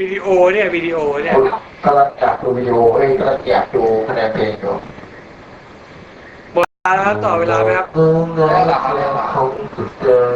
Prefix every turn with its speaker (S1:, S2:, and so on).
S1: วิดีโอเนี่ยวิดีโอเนี่ย
S2: กำลังอยากดูวิดีโอเอ้ยกำลังอยากดูคะแนนเพลงอยู่
S1: หมดเวลาแล้วครับต่อเวลาไหมครับ
S2: เออแล้วหลับแล้วเขาสุดเจอรู้